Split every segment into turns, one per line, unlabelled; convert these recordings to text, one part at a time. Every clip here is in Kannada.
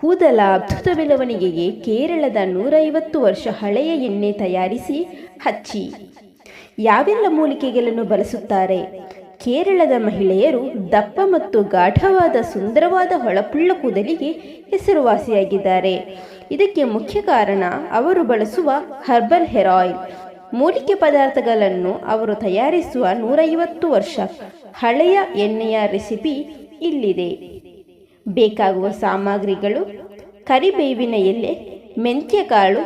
ಕೂದಲ ಅದ್ಭುತ ಬೆಳವಣಿಗೆಗೆ ಕೇರಳದ ನೂರೈವತ್ತು ವರ್ಷ ಹಳೆಯ ಎಣ್ಣೆ ತಯಾರಿಸಿ ಹಚ್ಚಿ. ಯಾವೆಲ್ಲ ಮೂಲಿಕೆಗಳನ್ನು ಬಳಸುತ್ತಾರೆ? ಕೇರಳದ ಮಹಿಳೆಯರು ದಪ್ಪ ಮತ್ತು ಗಾಢವಾದ ಸುಂದರವಾದ ಹೊಳಪುಳ್ಳ ಕೂದಲಿಗೆ ಹೆಸರುವಾಸಿಯಾಗಿದ್ದಾರೆ. ಇದಕ್ಕೆ ಮುಖ್ಯ ಕಾರಣ ಅವರು ಬಳಸುವ ಹರ್ಬಲ್ ಹೇರ್ ಆಯಿಲ್. ಮೂಲಿಕೆ ಪದಾರ್ಥಗಳನ್ನು ಅವರು ತಯಾರಿಸುವ ನೂರೈವತ್ತು ವರ್ಷ ಹಳೆಯ ಎಣ್ಣೆಯ ರೆಸಿಪಿ ಇಲ್ಲಿದೆ. ಬೇಕಾಗುವ ಸಾಮಗ್ರಿಗಳು, ಕರಿಬೇವಿನ ಎಲೆ, ಮೆಂತ್ಯಕಾಳು,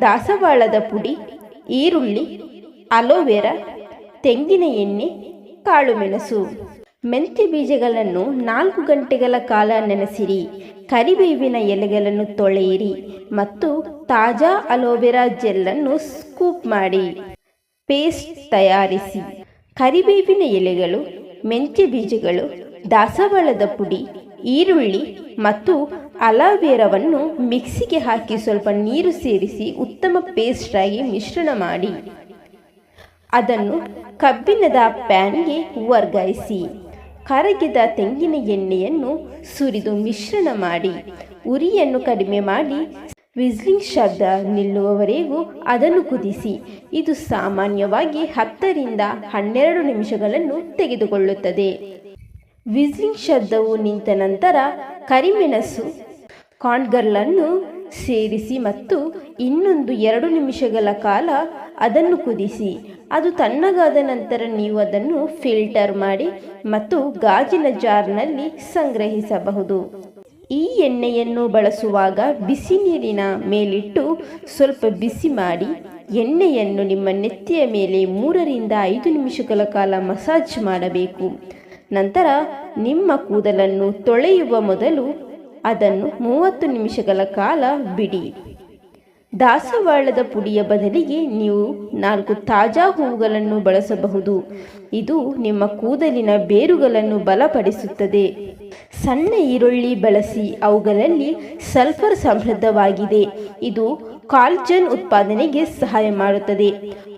ದಾಸವಾಳದ ಪುಡಿ, ಈರುಳ್ಳಿ, ಅಲೋವೆರಾ, ತೆಂಗಿನ ಎಣ್ಣೆ, ಕಾಳುಮೆಣಸು. ಮೆಂತ್ಯ ಬೀಜಗಳನ್ನು ನಾಲ್ಕು ಗಂಟೆಗಳ ಕಾಲ ನೆನೆಸಿರಿ. ಕರಿಬೇವಿನ ಎಲೆಗಳನ್ನು ತೊಳೆಯಿರಿ ಮತ್ತು ತಾಜಾ ಅಲೋವೆರಾ ಜೆಲ್ಲನ್ನು ಸ್ಕೂಪ್ ಮಾಡಿ. ಪೇಸ್ಟ್ ತಯಾರಿಸಿ. ಕರಿಬೇವಿನ ಎಲೆಗಳು, ಮೆಂತ್ಯ ಬೀಜಗಳು, ದಾಸವಾಳದ ಪುಡಿ ಈರುಳ್ಳಿ ಮತ್ತು ಅಲಾವೇರವನ್ನು ಮಿಕ್ಸಿಗೆ ಹಾಕಿ ಸ್ವಲ್ಪ ನೀರು ಸೇರಿಸಿ ಉತ್ತಮ ಪೇಸ್ಟ್ ಆಗಿ ಮಿಶ್ರಣ ಮಾಡಿ. ಅದನ್ನು ಕಬ್ಬಿಣದ ಪ್ಯಾನ್ಗೆ ವರ್ಗಾಯಿಸಿ. ಕರಗಿದ ತೆಂಗಿನ ಎಣ್ಣೆಯನ್ನು ಸುರಿದು ಮಿಶ್ರಣ ಮಾಡಿ. ಉರಿಯನ್ನು ಕಡಿಮೆ ಮಾಡಿ ವಿಸ್ಲಿಂಗ್ ಶಬ್ದ ನಿಲ್ಲುವವರೆಗೂ ಅದನ್ನು ಕುದಿಸಿ. ಇದು ಸಾಮಾನ್ಯವಾಗಿ ಹತ್ತರಿಂದ ಹನ್ನೆರಡು ನಿಮಿಷಗಳನ್ನು ತೆಗೆದುಕೊಳ್ಳುತ್ತದೆ. ವಿಸ್ಲಿಂಗ್ ಶಬ್ದವು ನಿಂತ ನಂತರ ಕರಿಮೆಣಸು ಕಾಣ್ಗರ್ಲನ್ನು ಸೇರಿಸಿ ಮತ್ತು ಇನ್ನೊಂದು ಎರಡು ನಿಮಿಷಗಳ ಕಾಲ ಅದನ್ನು ಕುದಿಸಿ, ಅದು ತಣ್ಣಗಾದ ನಂತರ ನೀವು ಅದನ್ನು ಫಿಲ್ಟರ್ ಮಾಡಿ ಮತ್ತು ಗಾಜಿನ ಜಾರ್ನಲ್ಲಿ ಸಂಗ್ರಹಿಸಬಹುದು. ಈ ಎಣ್ಣೆಯನ್ನು ಬಳಸುವಾಗ ಬಿಸಿ ನೀರಿನ ಮೇಲಿಟ್ಟು ಸ್ವಲ್ಪ ಬಿಸಿ ಮಾಡಿ, ಎಣ್ಣೆಯನ್ನು ನಿಮ್ಮ ನೆತ್ತಿಯ ಮೇಲೆ ಮೂರರಿಂದ ಐದು ನಿಮಿಷಗಳ ಕಾಲ ಮಸಾಜ್ ಮಾಡಬೇಕು. ನಂತರ ನಿಮ್ಮ ಕೂದಲನ್ನು ತೊಳೆಯುವ ಮೊದಲು ಅದನ್ನು ಮೂವತ್ತು ನಿಮಿಷಗಳ ಕಾಲ ಬಿಡಿ. ದಾಸವಾಳದ ಪುಡಿಯ ಬದಲಿಗೆ ನೀವು ನಾಲ್ಕು ತಾಜಾ ಹೂವುಗಳನ್ನು ಬಳಸಬಹುದು. ಇದು ನಿಮ್ಮ ಕೂದಲಿನ ಬೇರುಗಳನ್ನು ಬಲಪಡಿಸುತ್ತದೆ. ಸಣ್ಣ ಈರುಳ್ಳಿ ಬಳಸಿ ಅವುಗಳಲ್ಲಿ ಸಲ್ಫರ್ ಸಮೃದ್ಧವಾಗಿದೆ. ಇದು ಕಾಲ್ಜನ್ ಉತ್ಪಾದನೆಗೆ ಸಹಾಯ ಮಾಡುತ್ತದೆ.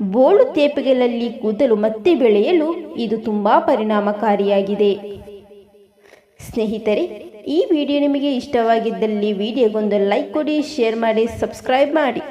ಬೋಳು ತೇಪೆಗಳಲ್ಲಿ ಕೂದಲು ಮತ್ತೆ ಬೆಳೆಯಲು ಇದು ತುಂಬಾ ಪರಿಣಾಮಕಾರಿಯಾಗಿದೆ. ಸ್ನೇಹಿತರೆ ಈ ವಿಡಿಯೋ ನಿಮಗೆ ಇಷ್ಟವಾಗಿದ್ದಲ್ಲಿ ವಿಡಿಯೋಗೊಂದು ಲೈಕ್ ಕೊಡಿ ಶೇರ್ ಮಾಡಿ ಸಬ್ಸ್ಕ್ರೈಬ್ ಮಾಡಿ.